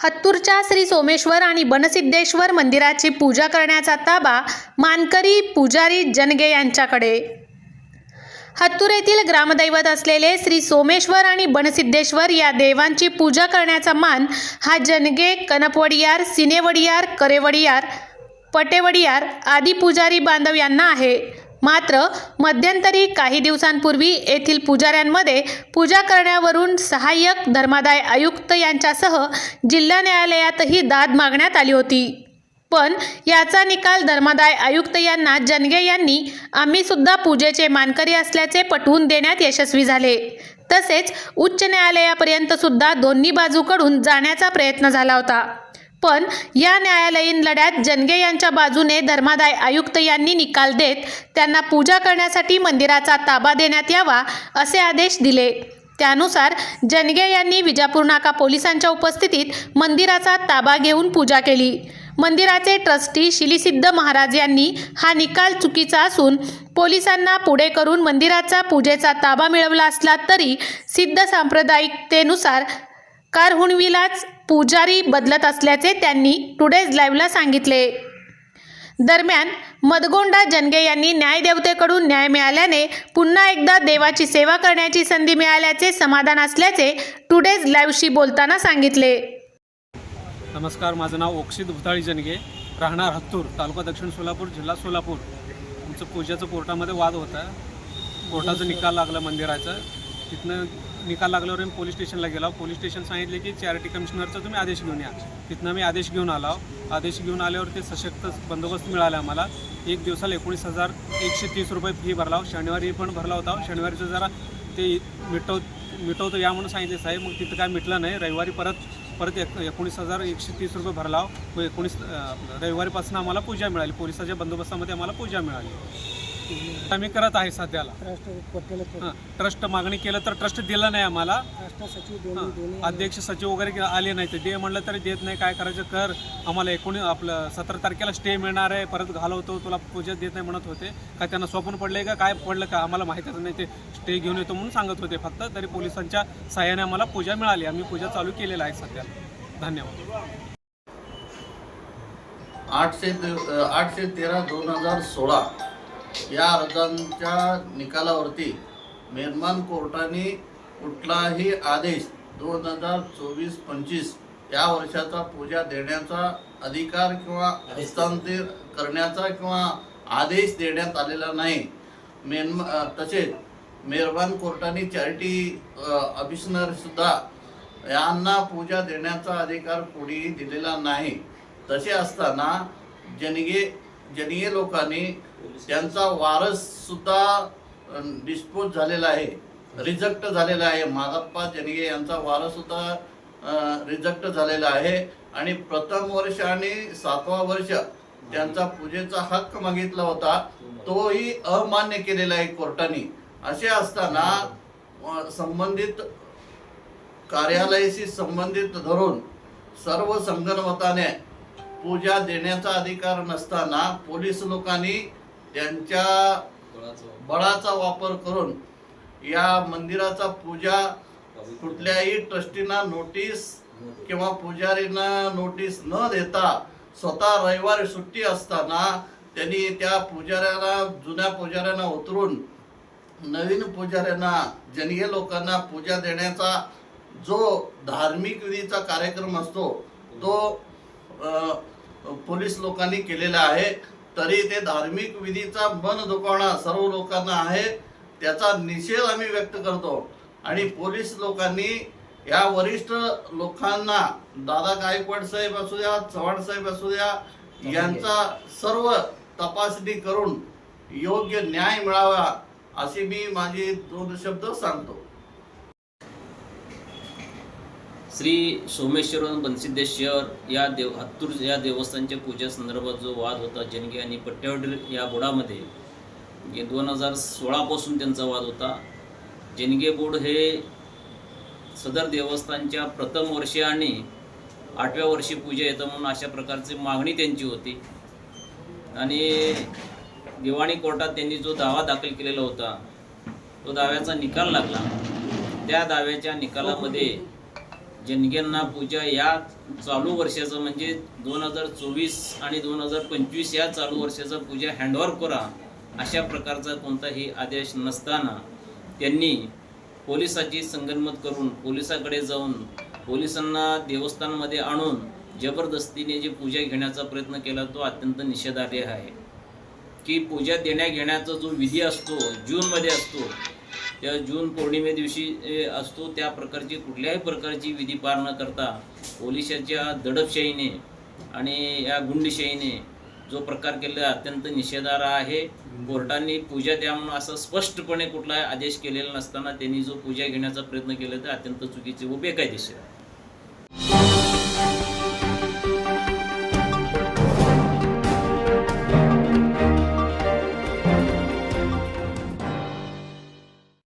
हत्तूरच्या श्री सोमेश्वर आणि बनसिद्धेश्वर मंदिराची पूजा करण्याचा ताबा मानकरी पुजारी जनगे यांच्याकडे. हत्तूर येथील ग्रामदैवत असलेले श्री सोमेश्वर आणि बनसिद्धेश्वर या देवांची पूजा करण्याचा मान हा जनगे कनपवडियार सिनेवडियार करेवडियार पटेवडियार आदी पुजारी बांधव यांना आहे. मात्र मध्यंतरी काही दिवसांपूर्वी येथील पुजाऱ्यांमध्ये पूजा करण्यावरून सहाय्यक धर्मादाय आयुक्त यांच्यासह जिल्हा न्यायालयातही दाद मागण्यात आली होती. पण याचा निकाल धर्मादाय आयुक्त यांना जनगे यांनी आम्ही सुद्धा पूजेचे मानकरी असल्याचे पटवून देण्यात यशस्वी झाले. तसेच उच्च न्यायालयापर्यंत सुद्धा दोन्ही बाजूकडून जाण्याचा प्रयत्न झाला होता. पण या न्यायालयीन लढ्यात जनगे यांच्या बाजूने धर्मादाय आयुक्त यांनी निकाल देत त्यांना पूजा करण्यासाठी मंदिराचा ताबा देण्यात यावा असे आदेश दिले. त्यानुसार जनगे यांनी विजापूर नाका पोलिसांच्या उपस्थितीत मंदिराचा ताबा घेऊन पूजा केली. मंदिराचे ट्रस्टी शिलीसिद्ध महाराज यांनी हा निकाल चुकीचा असून पोलिसांना पुढे करून मंदिराचा पूजेचा ताबा मिळवला असला तरी सिद्ध सांप्रदायिकतेनुसार कारहुणवीलाच पुजारी बदलत असल्याचे त्यांनी टुडेज लाईव्हला सांगितले. दरम्यान मदगोंडा जनगे यांनी न्यायदेवतेकडून न्याय मिळाल्याने पुन्हा एकदा देवाची सेवा करण्याची संधी मिळाल्याचे समाधान असल्याचे टुडेज लाईव्हशी बोलताना सांगितले. नमस्कार माझं नाव ओक्षित भुताळी जनगे राहणार हत्तूर तालुका दक्षिण सोलापूर जिल्हा सोलापूर. आमचं पूजाचं कोर्टामध्ये वाद होता. कोर्टाचा निकाल लागला मंदिराचा. तिथनं निकाल लागल्यावर मी पोलीस स्टेशनला गेलो. पोलीस स्टेशन सांगितले की चॅरिटी कमिशनरचा तुम्ही आदेश घेऊन या. तिथनं मी आदेश घेऊन आलो आदेश घेऊन आल्यावर ते सशक्त बंदोबस्त मिळाला आम्हाला. एक दिवसाला एकोणीस हजार एकशे तीस रुपये फी भरला शनिवारी पण भरला होता शनिवारीचं जरा ते मिटव मिटवतो या म्हणून सांगितले साहेब मग तिथं काय मिटलं नाही. रविवारी परत परत एक एकोणीस हजार एकशे तीस रुपये भरला मग एकोणीस रविवारीपासून आम्हाला पूजा मिळाली. पोलिसाच्या बंदोबस्तामध्ये आम्हाला पूजा मिळाली. आम्ही करत आहे सध्याला. हां ट्रस्ट मागणी केलं तर ट्रस्ट दिलं नाही आम्हाला. हां, अध्यक्ष सचिव वगैरे के- आले नाही ते दे म्हणलं तरी देत नाही. काय करायचं? कर. आम्हाला एकोणी आपलं सतरा तारखेला स्टे मिळणार आहे. परत घालवतो. तुला पूजा देत नाही म्हणत होते. काय त्यांना स्वप्न पडलंय का? काय पडलं का? आम्हाला माहितीच नाही. ते स्टे घेऊन येतो म्हणून सांगत होते. फक्त तरी पोलिसांच्या सहाय्याने आम्हाला पूजा मिळाली. आम्ही पूजा चालू केलेला आहे सध्याला धन्यवाद. आठशे ते आठशे तेरा दोन हजार सोळा. या अर्जांच्या निकालावरती मेहरमान कोर्टाने कुठलाही आदेश दोन हजार चोवीस पंचवीस या वर्षाचा पूजा देण्याचा अधिकार किंवा हस्तांतर करण्याचा किंवा आदेश देण्यात आलेला नाही. मेन तसेच मेहरबान कोर्टाने चॅरिटी अभिषनरसुद्धा यांना पूजा देण्याचा अधिकार कोणीही दिलेला नाही. तसे असताना जनगे जनीय लोकांनी त्यांचा वारस सुद्धा डिस्पोज झालेला आहे रिजेक्ट झालेला आहे. माधप्पा जनगे यांचा वारस सुद्धा रिजेक्ट झालेला आहे. आणि प्रथम वर्ष आणि सातवा वर्ष त्यांचा पूजेचा हक्क मागितला होता तोही अमान्य केलेला आहे कोर्टाने. असे असताना संबंधित कार्यालयाशी संबंधित धरून सर्व संगणमताने पूजा देण्याचा अधिकार नसताना पोलीस लोकांनी त्यांच्या बळाचा वापर करून या मंदिराचा पूजा कुठल्याही ट्रस्टीना नोटीस किंवा पुजारींना नोटीस न देता स्वतः रविवारी सुट्टी असताना त्यांनी त्या पुजाऱ्याला जुन्या पुजाऱ्यांना उतरून नवीन पुजाऱ्यांना जनीय लोकांना पूजा देण्याचा जो धार्मिक विधीचा कार्यक्रम असतो तो पोलीस लोकांनी केलेला आहे. तरी ते धार्मिक विधीचा मन दुखावणा सर्व लोकांना आहे. त्याचा निषेध आम्ही व्यक्त करतो. आणि पोलीस लोकांनी या वरिष्ठ लोकांना दादा गायकवाड साहेब असू द्या चव्हाण साहेब असू द्या यांचा सर्व तपासणी करून योग्य न्याय मिळावा असे मी माझे दोन शब्द सांगतो. श्री सोमेश्वर बनसिद्धेश्वर या देव हत्तूर या देवस्थानच्या पूजेसंदर्भात जो वाद होता जनगे आणि पट्टेवडीर या बोर्डामध्ये दोन हजार सोळापासून त्यांचा वाद होता. जनगे बोर्ड हे सदर देवस्थानच्या प्रथम वर्षी आणि आठव्या वर्षी पूजा येतं म्हणून अशा प्रकारची मागणी त्यांची होती. आणि दिवाणी कोर्टात त्यांनी जो दावा दाखल केलेला होता तो दाव्याचा निकाल लागला. त्या दाव्याच्या निकालामध्ये जनगणना पूजा या चालू वर्षाचं म्हणजे दोन हजार चोवीस आणि दोन हजार पंचवीस या चालू वर्षाचा पूजा हँडओव्हर करा अशा प्रकारचा कोणताही आदेश नसताना त्यांनी पोलिसाची संगनमत करून पोलिसाकडे जाऊन पोलिसांना देवस्थानमध्ये आणून जबरदस्तीने जी पूजा घेण्याचा प्रयत्न केला तो अत्यंत निषेधार्ह आहे. की पूजा देण्या घेण्याचा जो विधी असतो जूनमध्ये असतो जून पौर्णिमे दिवशी असतो त्या प्रकारची कुठल्याही प्रकारची विधी पार न करता पोलिसाच्या दडपशाहीने आणि या गुंडशाहीने जो प्रकार केलेला अत्यंत निषेधार्ह आहे. कोर्टाने पूजा द्या म्हणून असं स्पष्टपणे कुठलाही आदेश केलेला नसताना त्यांनी जो पूजा घेण्याचा प्रयत्न केला तर अत्यंत चुकीचे व बेकायदेशीर आहे.